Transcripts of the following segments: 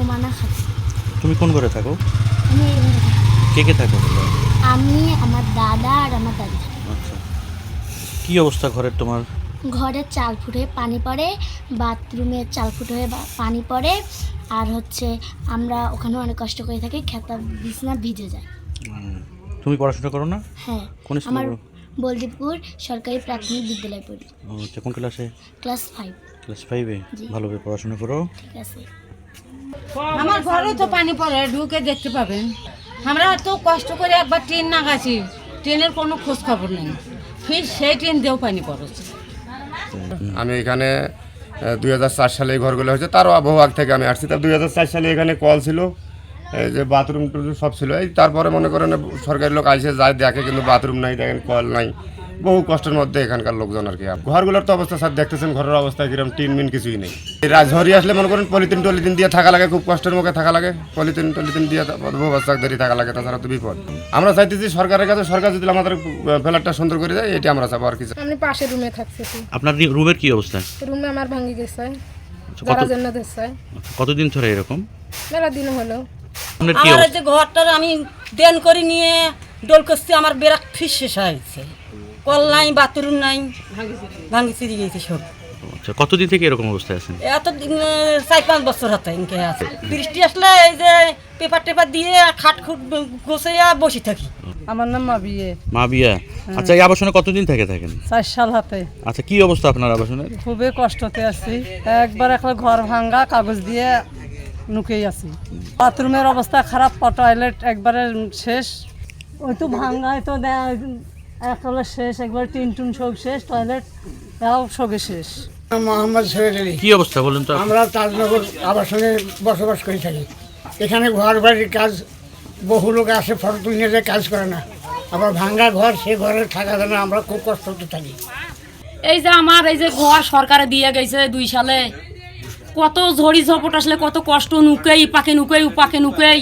রোমানা খাতুন। তুমি কোন ঘরে থাকো? আমি এই ঘরে থাকি। কে কে থাকো আমি আমার দাদা আর আমার দাদি। আচ্ছা। কি অবস্থা ঘরের তোমার? ঘরের চাল ফুটে পানি পড়ে বাথরুমের চাল ফুটে হয়ে বা- পানি পড়ে আর হচ্ছে আমরা ওখানে অনেক কষ্ট করে থাকি খেতা বিছনা ভিজে যায়। উম, তুমি পড়াশোনা করো না? হ্যাঁ। কোন স্কুলে আমার পড়ো? বলদীপুর সরকারি প্রাথমিক বিদ্যালয় পড়ি। ও, আচ্ছা কোন ক্লাসে? Class five. ক্লাস ফাইভে? জি। ভালোভাবে পড়াশোনা করো। ঠিক আছে। আমার ঘরে তো পানি পড়ে, ঢুকে দেখতে পাবেন। আমরা তো কষ্ট করে একবার ট্রেন নাগাছি ট্রেনের কোনো খোঁজ খবর নেই। ফির সেই ট্রেন দিয়েও পানি পড়েছে। আমি এখানে দুই হাজার চার সালে এই ঘরগুলো হয়েছে, তারও আবহাওয়া থেকে আমি আসছি। তা দুই সালে এখানে কল ছিল, এই যে বাথরুম সব ছিল। এই তারপরে মনে করেন, সরকারি লোক আইসে যায়, দেখে, কিন্তু বাথরুম নাই, দেখেন, কল নাই। বহু কষ্টের মধ্যে এখানকার লোকজন আর কি ঘরগুলোর তো অবস্থা স্যার দেখতেছেন ঘরের অবস্থা কীরকম টিন মিন কিছুই নেই। এই রাজহরি আসলে মনে করেন পলিথিন টলিথিন দিয়ে থাকা লাগে খুব কষ্টের মুখে থাকা লাগে। পলিথিন টলিথিন দিয়ে ব্যবস্থা ধরে থাকা লাগে তাছাড়া তো বিপদ। আমরা চাইতেছি সরকারের কাছে সরকার যদি আমাদের ফ্ল্যাটটা সুন্দর করে দেয় এটি আমরা চাবো আর কিছু আমি পাশে রুমে থাকতেছি আপনার রুমের কি অবস্থা? রুমে আমার ভাঙি গেছে। আচ্ছা, আচ্ছা, কতদিন ধরে এরকম? মেলা দিন হলো। আমার যে ঘরটার আমি দেন করে নিয়ে ডোল করছি আমার বেরাক ফিস শেষ হয়েছে। কল নাই বাথরুম নাই ভাঙি চিরি গেছে সব। আচ্ছা কতদিন থেকে এরকম অবস্থায় আছেন? এত চার পাঁচ বছর হাতে ইনকে আছে। বৃষ্টি আসলে এই যে পেপার টেপার দিয়ে খাট খুট গোছাইয়া বসে থাকি। আমার নাম মাবিয়ে। মা বিয়া আচ্ছা এই আবাসনে কতদিন থেকে থাকেন? চার সাল হাতে। আচ্ছা কি অবস্থা আপনার আবাসনের খুবই কষ্টতে আছি। একবার একবার ঘর ভাঙ্গা কাগজ দিয়ে নুকেই আছি। বাথরুমের অবস্থা খারাপ টয়লেট একবারে শেষ। ওই তো ভাঙ্গায় তো একলে শেষ একবার টিন টুন সব শেষ টয়লেট এও সবে শেষ। মোহাম্মদ সৈয়দ আলী কি অবস্থা বলুন তো? আমরা তাজনগর আবাসনে বসবাস করে থাকি। এখানে ঘর বাড়ির কাজ বহু লোক আসে ফটো তুলে যায় কাজ করে না। আবার ভাঙ্গা ঘর সে ঘরে থাকা যায় না আমরা খুব কষ্টতে থাকি। এই যে আমার এই যে ঘর সরকারে দিয়ে গেছে দুই সালে। কত ঝড়ি ঝপট আসলে কত কষ্ট নুকেই পাকে নুকেই উপাকে নুকেই।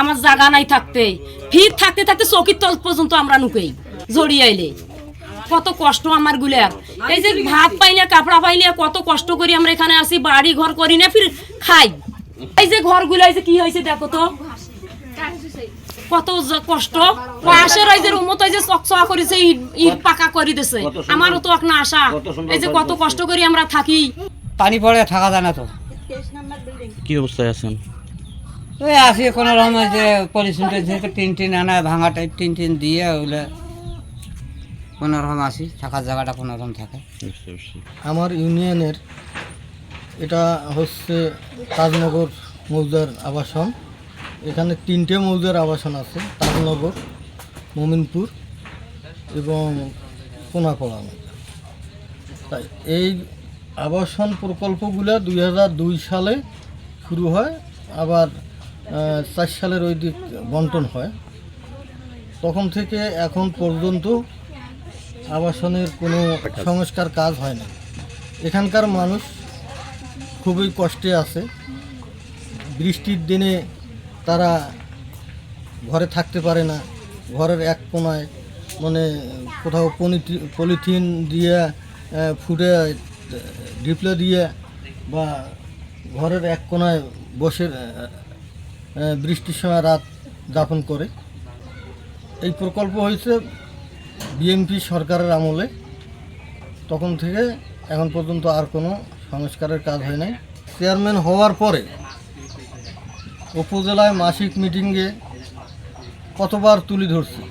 আমার জায়গা নাই থাকতে। ফির থাকতে থাকতে চকির তল পর্যন্ত আমরা নুকেই। জড়িয়ে আইলে। কত কষ্ট আমারগুলার এই যে ভাত পাই না কাপড়া পাই না কত কষ্ট করি আমরা এখানে আসি বাড়ি ঘর করি না ফির খাই। এই যে ঘরগুলো এই যে কি হয়েছে দেখো তো। কত কষ্ট। পাশের এই যে রুমত এই যে চকচকা করেছে ইট ইট পাকা করে দিছে। আমারও তো একটা আশা। এই যে কত কষ্ট করি আমরা থাকি। পানি পড়ে থাকা যায় না তো। কি অবস্থায় আছেন? ওই আসি কোনো রকম যে টিন টিন আনা ভাঙা টাইপ টিন টিন দিয়ে ওগুলো। কোনো রকম আসি থাকার জায়গাটা কোনো রকম থাকে। আমার ইউনিয়নের এটা হচ্ছে তাজনগর মৌজার আবাসন। এখানে তিনটে মৌজার আবাসন আছে তাজনগর মোমিনপুর এবং কোনাকড়া তাই এই আবাসন প্রকল্পগুলো দুই হাজার দুই সালে শুরু হয় আবার চার সালের ওই দিক বন্টন হয়। তখন থেকে এখন পর্যন্ত আবাসনের কোনো সংস্কার কাজ হয় না। এখানকার মানুষ খুবই কষ্টে আছে। বৃষ্টির দিনে তারা ঘরে থাকতে পারে না। ঘরের এক কোনায় মানে কোথাও পলিথিন দিয়ে ফুটে ডিপলে দিয়ে বা ঘরের এক কোনায় বসে বৃষ্টির সময় রাত যাপন করে। এই প্রকল্প হয়েছে বিএমপি সরকারের আমলে তখন থেকে এখন পর্যন্ত আর কোনো সংস্কারের কাজ হয় নাই। চেয়ারম্যান হওয়ার পরে উপজেলায় মাসিক মিটিংয়ে কতবার তুলে ধরছি?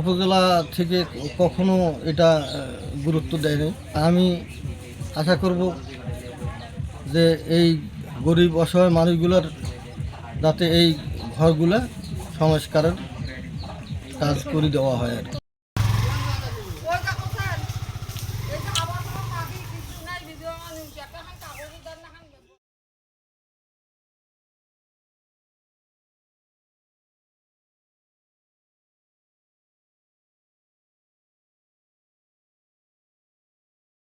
উপজেলা থেকে কখনো এটা গুরুত্ব দেয়নি। আমি আশা করব যে এই গরিব অসহায় মানুষগুলোর যাতে এই ঘরগুলো সংস্কারের কাজ করে দেওয়া হয় আর